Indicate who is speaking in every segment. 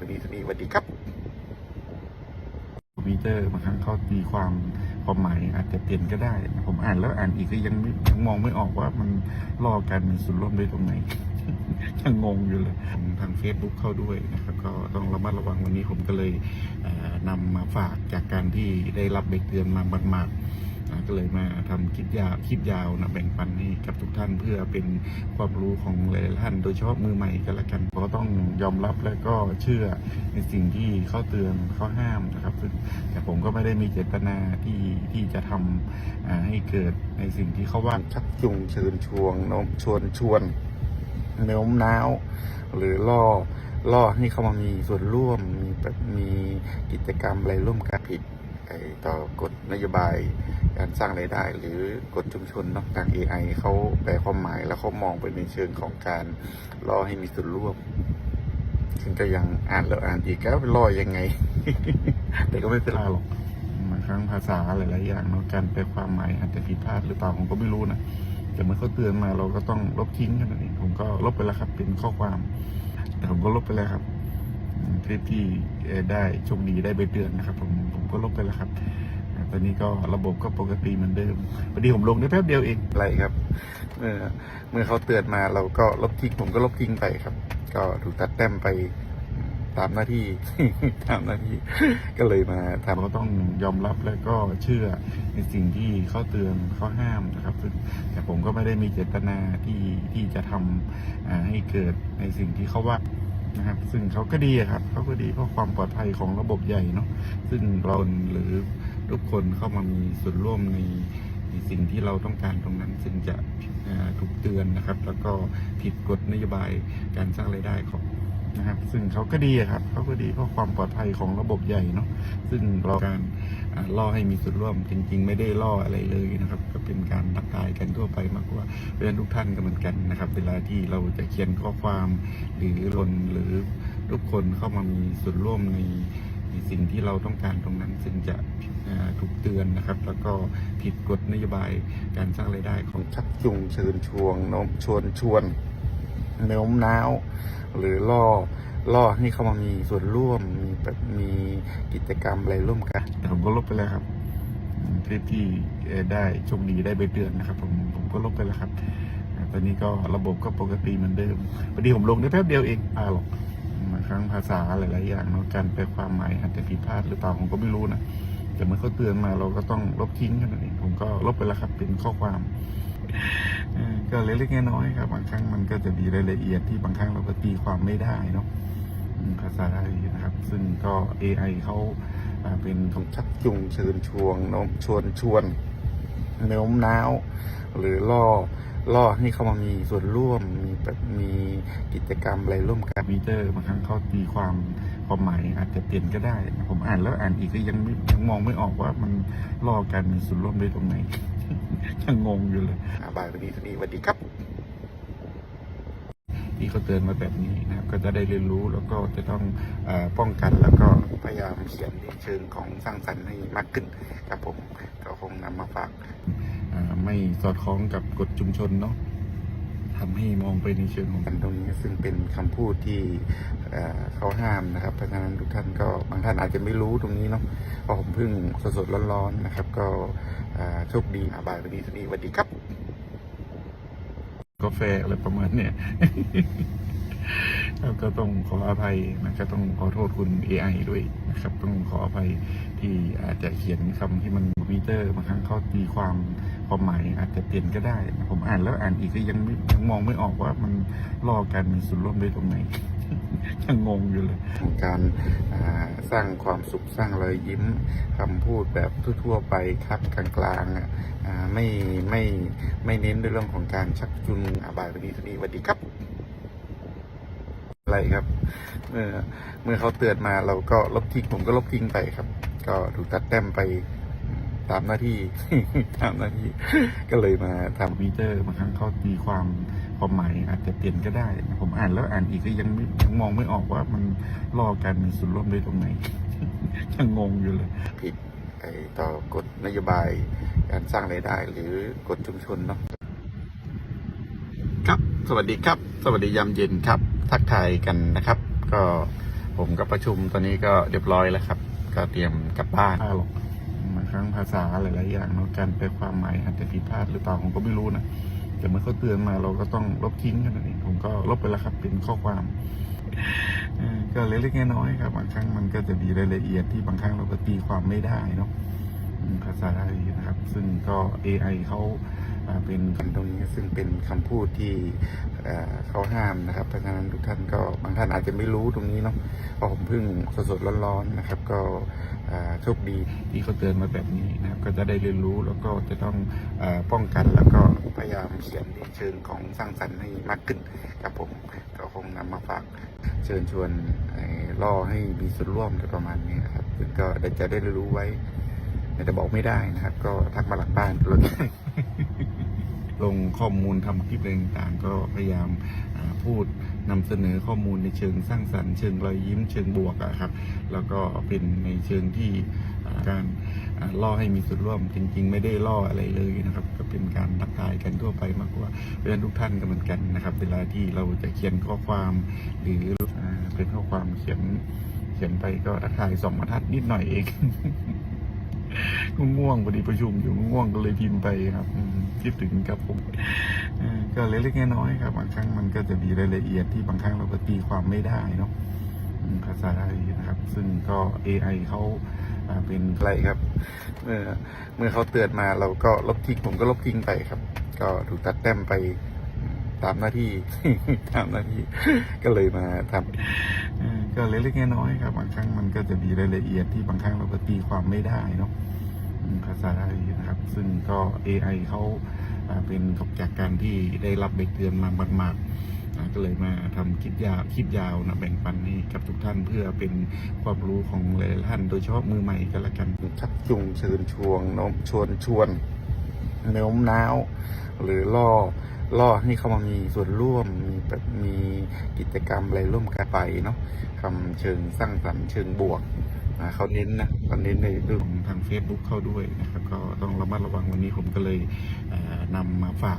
Speaker 1: วันนี้ทีนี้สวัสดีครับ
Speaker 2: คอมพิวเตอร์บางครั้งเขาตีความความหมายอาจจะเปลี่ยนก็ได้ ผมอ่านแล้วอ่านอีกก็ยังไม่ยังมองไม่ออกว่ามันล่อการมีส่วนร่วมได้ตรงไหนยังงงอยู่เลยทาง Facebook เข้าด้วยนะครับ ก็ต้องระมัดระวังวันนี้ผมก็เลยเนำมาฝากจากการที่ได้รับใบรกเตือนมาบัดๆ ก็เลยมาทำคลิปยาวคลิปยาวนะแบ่งปันให้กับทุกท่านเพื่อเป็นความรู้ของหลายๆท่าน โดยเฉพาะมือใหม่กันละกันก็ต้องยอมรับและก็เชื่อในสิ่งที่เขาเตือนเขาห้ามนะครับแต่ผมก็ไม่ได้มีเจตนาที่ที่จะทำอ่าให้เกิดในสิ่งที่เขาว่าชักจูงเชิญชวนโน้มชวนชวนโน้มน้าวหรือล่อล่อให้เขามามีส่วนร่วมมีแบบมีกิจกรรมอะไรร่วมกันผิด ต่อกฎนโยบายการสร้างรายได้ หรือกฎชุมชนเนาะทาง AI เขาแปลความหมายแล้วเขามองไปในเชิงของการล่อให้มีส่วนร่วมซึ่งก็ยังอ่านแล้วอ่านอีกแล้วล่อยังไง แต่ก็ไม่เป็นไรหรอกบางครั้งภาษาหลายๆอย่างเนาะการแปลความหมายอาจจะผิดพลาดหรือเปล่าผมก็ไม่รู้นะแต่เมื่อเขาเตือนมาเราก็ต้องลบทิ้งกันนั่นเองผมก็ลบไปแล้วครับ เป็นข้อความ แต่ผมก็ลบไปแล้วครับ อืมคลิปที่เอ่อได้โชคดีได้ใบเตือนนะครับ ผมผมก็ลบไปแล้วครับอ่าตอนนี้ก็ระบบก็ปกติเหมือนเดิมพอดีผมลงได้แป๊บเดียวเองอะไรครับ เมื่อเมื่อเขาเตือนมาเราก็ลบทิ้งผมก็ลบทิ้งไปครับ ก็ถูกตัดแต้มไปตามหน้าที่ตามหน้าที่ก็เลยมาทำก็ต้องยอมรับและก็เชื่อในสิ่งที่เขาเตือนเขาห้ามนะครับซึ่งแต่ผมก็ไม่ได้มีเจตนาที่ที่จะทำอ่าให้เกิดในสิ่งที่เขาว่า นะครับ ซึ่งเขาก็ดีครับเขาก็ดีเพราะความปลอดภัยของระบบใหญ่เนาะซึ่งเราหรือทุกคนเข้ามามีส่วนร่วมในสิ่งที่เราต้องการตรงนั้นซึ่งจะถูกเตือนนะครับ แล้วก็ผิดกฎนโยบายการสร้างรายได้ของ นะครับ ซึ่งเขาก็ดีครับเขาก็ดีเพราะความปลอดภัยของระบบใหญ่เนาะซึ่งเราการล่อให้มีส่วนร่วมจริง ๆ ไม่ได้ล่ออะไรเลยนะครับ ก็เป็นการทักทายกันทั่วไปมากกว่าเพราะฉะนั้นทุกท่านก็เหมือนกันนะครับ เวลาที่เราจะเขียนข้อความหรือลนหรือทุกคนเข้ามามีส่วนร่วมในสิ่งที่เราต้องการตรงนั้นซึ่งจะถูกเตือนนะครับ แล้วก็ผิดกฎนโยบายการสร้างรายได้ของชักจูงเชิญชวนโน้มชวนชวน โน้มน้าว หรือล่อล่อให้เขามามีส่วนร่วมมีแบบมีกิจกรรมอะไรร่วมกันแต่ผมก็ลบไปแล้วครับคลิปที่เอ่ได้ชคดีได้ใบเตือนนะครับ ผมผมก็ลบไปแล้วครับตอนนี้ก็ระบบก็ปกติเหมือนเดิมพอดีผมลงได้แป๊บเดียวเองอ่าหรอกบางครั้งภาษาหลายๆอย่างเนาะการแปลความหมายอาจจะผิดพลาดหรือเปล่าผมก็ไม่รู้นะแต่เมื่อเขาเตือนมาเราก็ต้องลบทิ้งกันนั่นเองผมก็ลบไปแล้วครับเป็นข้อความ ก็เล็กๆน้อยๆครับบางครั้งมันก็จะมีรายละเอียดที่บางครั้งเราก็ตีความไม่ได้เนาะภาษาไทยนะครับ ซึ่งก็ AI เขาอ่าเป็นของชักจูงเชิญชวนโน้มชวนชวนโน้มน้าว หรือล่อล่อให้เขามามีส่วนร่วมมีมีกิจกรรมอะไรร่วมกันมิเตอร์บางครั้งเขาตีความความหมายอาจจะเปลี่ยนก็ได้ ผมอ่านแล้วอ่านอีกก็ยังยังมองไม่ออกว่ามันล่อการมีส่วนร่วมได้ตรงไหน ยังงงอยู่เลยอ่าบายวันนี้ทีนี้สวัสดีครับที่เขาเตือนมาแบบนี้นะครับก็จะได้เรียนรู้แล้วก็จะต้องเออป้องกันแล้วก็พยายามเขียนในเชิงของสร้างสรรค์ให้มากขึ้นครับผมก็คงนำมาฝากอ่าไม่สอดคล้องกับกฎชุมชนเนาะทำให้มองไปในเชิงของกันตรงนี้ซึ่งเป็นคำพูดที่เอ่อเขาห้ามนะครับเพราะฉะนั้นทุกท่านก็บางท่านอาจจะไม่รู้ตรงนี้เนาะเพราะผมเพิ่งสดๆร้อนๆนะครับ ก็อ่า โชคดีอาบายวันนี้ทีนี้สวัสดีครับ กาแฟอะไรประมาณเนี้ยแล้วก็ต้องขออภัยนะก็ต้องขอโทษคุณ AI ด้วยนะครับ ต้องขออภัยที่อาจจะเขียนคำที่มันมิเตอร์บางครั้งเขาตีความความหมายอาจจะเปลี่ยนก็ได้ ผมอ่านแล้วอ่านอีกก็ยังยังมองไม่ออกว่ามันล่อการมีส่วนร่วมได้ตรงไหน ยังงงอยู่เลย การอ่าสร้างความสุขสร้างรอยยิ้มคำพูดแบบทั่วๆไปครับกลางๆอะอ่าไม่ไม่ไม่เน้นในเรื่องของการชักจูงอาบายวันนี้ทีนี้สวัสดีครับอะไรครับ เมื่อเมื่อเขาเตือนมาเราก็ลบทิ้งผมก็ลบทิ้งไปครับ ก็ถูกตัดแต้มไปตามหน้าที่ตามหน้าที่ ก็เลยมาทำมิเตอร์บางครั้งเขาตีความ ความหมายอาจจะเปลี่ยนก็ได้ ผมอ่านแล้วอ่านอีกก็ยังไม่ยังมองไม่ออกว่ามันล่อการมีส่วนร่วมได้ตรงไหนยังงงอยู่เลย ผิดไอ้ต่อกฎนโยบายการสร้างรายได้หรือกฎชุมชนเนาะครับ สวัสดีครับ สวัสดียามเย็นครับ ทักทายกันนะครับ ก็ผมก็ประชุมตอนนี้ก็เรียบร้อยแล้วครับ ก็เตรียมกลับบ้านหรอกบางครั้งภาษาหลายๆอย่างเนาะการแปลความหมายอาจจะผิดพลาดหรือเปล่าผมก็ไม่รู้นะ แต่เมื่อเขาเตือนมาเราก็ต้องลบทิ้งกันนั่นเองผมก็ลบไปแล้วครับเป็นข้อความเออก็เล็กๆน้อยๆครับบางครั้งมันก็จะมีรายละเอียดที่บางครั้งเราก็ตีความไม่ได้เนาะภาษาไทยนะครับ ซึ่งก็ AI เขาอ่าเป็นคำตรงนี้ซึ่งเป็นคำพูดที่เขาห้ามนะครับ เพราะฉะนั้นทุกท่านก็บางท่านอาจจะไม่รู้ตรงนี้เนาะเพราะผมเพิ่งสดๆร้อนๆนะครับ ก็ โชคดีที่เขาเตือนมาแบบนี้นะครับก็จะได้เรียนรู้แล้วก็จะต้องอป้องกันแล้วก็พยายามเขียนในเชิงของสร้างสรรค์ให้มากขึ้นครับผมก็คงนำมาฝากเชิญชวนล่อให้มีส่วนร่วมประมาณนี้ครับซึ่งก็จะได้เรียนรู้ไว้แต่บอกไม่ได้นะครับ ก็ทักมาหลังบ้านแล้วลงข้อมูลทำคลิปอะไรต่างๆ ก็พยายามพูด นำเสนอข้อมูลในเชิงสร้างสรรค์เชิงรอยยิ้มเชิงบวกอะครับ แล้วก็เป็นในเชิงที่การล่อให้มีส่วนร่วมจริง ๆ ไม่ได้ล่ออะไรเลยนะครับ ก็เป็นการทักทายกันทั่วไปมากกว่าเพราะฉะนั้นทุกท่านก็เหมือนกันนะครับ เวลาที่เราจะเขียนข้อความหรืออเป็นข้อความเขียนเขียนไปก็ทักทายสองบรรทัดนิดหน่อยเองง่วงพอดีประชุมอยู่ง่วงก็เลยพิมพ์ไปครับคิดถึงกับผม ก็เล็กๆน้อยๆครับบางครั้งมันก็จะมีรายละเอียดที่บางครั้งเราก็ตีความไม่ได้เนาะภาษาไทยนะครับ ซึ่งก็ AI เขาอ่าเป็นไรครับเมื่อเมื่อเขาเตือนมาเราก็ลบทิ้งผมก็ลบทิ้งไปครับ ก็ถูกตัดแต้มไปตามหน้าที่ตามหน้าที่ก็เลยมาทำก็เล็กๆน้อยๆครับ บางครั้งมันก็จะมีรายละเอียดที่บางครั้งเราก็ตีความไม่ได้เนาะภาษาไทยนะครับ ซึ่งก็ AI เขาอ่า เป็นจากการที่ได้รับใบเตือนมามากๆอ่าก็เลยมาทำคลิปยาวคลิปยาวนะแบ่งปันให้กับทุกท่านเพื่อเป็นความรู้ของหลายท่าน โดยเฉพาะมือใหม่ก็แล้วกันชักจูงเชิญชวนโน้มชวนชวนโน้มน้าว หรือล่อล่อให้เข้ามามีส่วนร่วมมีมีกิจกรรมอะไรร่วมกันไปเนาะคำเชิงสร้างสรรค์เชิงบวก เขาเน้นนะเขาเน้นในเรื่องของทาง Facebook เข้าด้วยนะครับก็ต้องระมัดระวังวันนี้ผมก็เลยเอ่อนำมาฝาก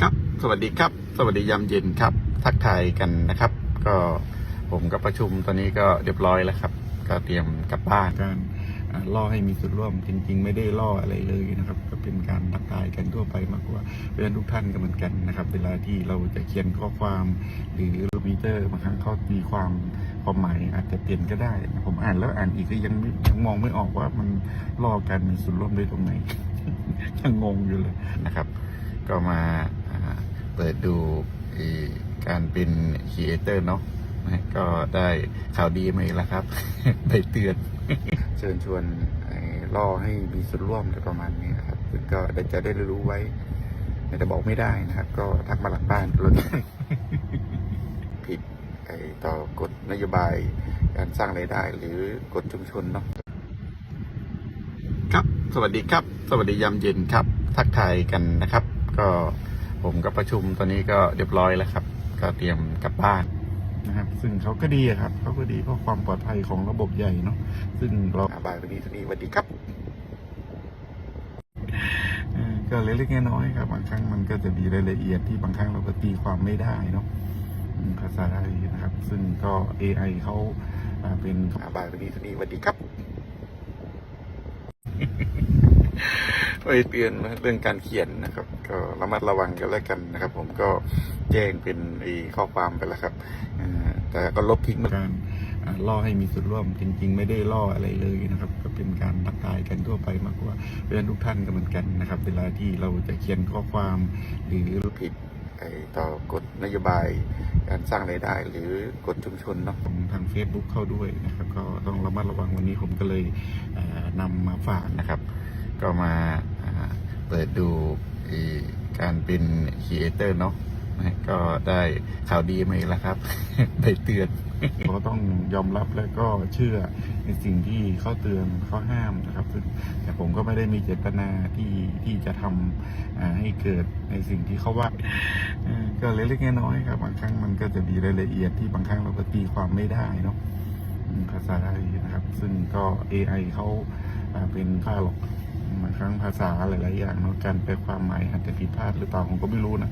Speaker 2: ครับ สวัสดีครับ สวัสดียามเย็นครับ ทักทายกันนะครับ ก็ผมก็ประชุมตอนนี้ก็เรียบร้อยแล้วครับ ก็เตรียมกลับบ้านการอ่าล่อให้มีส่วนร่วมจริง ๆ ไม่ได้ล่ออะไรเลยนะครับ ก็เป็นการทักทายกันทั่วไปมากกว่าเพราะฉะนั้นทุกท่านก็เหมือนกันนะครับ เวลาที่เราจะเขียนข้อความ หรือรูมิเตอร์บางครั้งเขาตีความ ความหมายอาจจะเปลี่ยนก็ได้ ผมอ่านแล้วอ่านอีกก็ยังไม่ยังมองไม่ออกว่ามันล่อการมีส่วนร่วมได้ตรงไหน ยังงงอยู่เลยนะครับ ก็มาเปิดดูการเป็นครีเอเตอร์เนาะก็ได้ข่าวดีมาอีกแล้วครับไปเตือน เชิญชวนล่อให้มีส่วนร่วมอะไรประมาณนี้ครับก็จะได้รู้ไว้แต่บอกไม่ได้นะครับ ก็ทักมาหลังบ้านก็แล้วกันผิด ต่อกฎนโยบายการสร้างรายได้หรือกฎชุมชนเนาะครับ สวัสดีครับ สวัสดียามเย็นครับ ทักทายกันนะครับ ก็ผมก็ประชุมตอนนี้ก็เรียบร้อยแล้วครับ ก็เตรียมกลับบ้านนะครับ ซึ่งเขาก็ดีครับเขาก็ดีเพราะความปลอดภัยของระบบใหญ่เนาะซึ่งเราบายวันนี้สวัสดีสวัสดีครับเออก็เล็กๆน้อยๆครับบางครั้งมันก็จะมีรายละเอียดที่บางครั้งเราก็ตีความไม่ได้เนาะ อืมภาษาไทยนะครับ ซึ่งก็ AI เขาอ่าเป็นบายวันนี้สวัสดีสวัสดีครับไปเตือนนะเรื่องการเขียนนะครับ ก็ระมัดระวังกันแล้วกันนะครับ ผมก็แจ้งเป็นไอ้ข้อความไปแล้วครับอ่าแต่ก็ลบทิ้งเหมือนกันอ่าล่อให้มีส่วนร่วมจริง ๆ ไม่ได้ล่ออะไรเลยนะครับ ก็เป็นการทักทายกันทั่วไปมากกว่าเพราะฉะนั้นทุกท่านก็เหมือนกันนะครับ เวลาที่เราจะเขียนข้อความหรือผิดไอ้ ต่อกฎนโยบายการสร้างรายได้ หรือกฎชุมชนเนาะของทาง Facebook เข้าด้วยนะครับก็ต้องระมัดระวังวันนี้ผมก็เลยเนำมาฝากนะครับ ก็มาาเปิดดูการเป็นครีเอเตอร์เนาะ นะก็ได้ข่าวดีมาอีกแล้วครับไปเตือนก็ต้องยอมรับและก็เชื่อในสิ่งที่เขาเตือนเขาห้ามนะครับ แต่ผมก็ไม่ได้มีเจตนาที่ที่จะทำอ่าให้เกิดในสิ่งที่เขาว่าเออก็เล็กๆน้อยๆครับบางครั้งมันก็จะมีรายละเอียดที่บางครั้งเราก็ตีความไม่ได้เนาะภาษาไทยนะครับ ซึ่งก็ AI เขาอ่าเป็นค่าหลอกบางครั้งภาษาหลายๆอย่างเนาะการแปลความหมายอาจจะผิดพลาดหรือเปล่าผมก็ไม่รู้นะ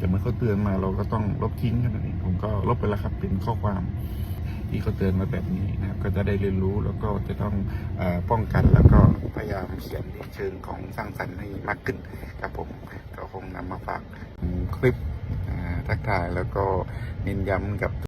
Speaker 2: แต่เมื่อเขาเตือนมาเราก็ต้องลบทิ้งกันนั่นเองผมก็ลบไปแล้วครับเป็นข้อความที่เขาเตือนมาแบบนี้นะครับก็จะได้เรียนรู้แล้วก็จะต้องอป้องกันแล้วก็พยายามเขียนในเชิงของสร้างสรรค์ให้มากขึ้นครับผมก็คงนำมาฝากคลิปอ่าทักทายแล้วก็เน้นย้ำกับ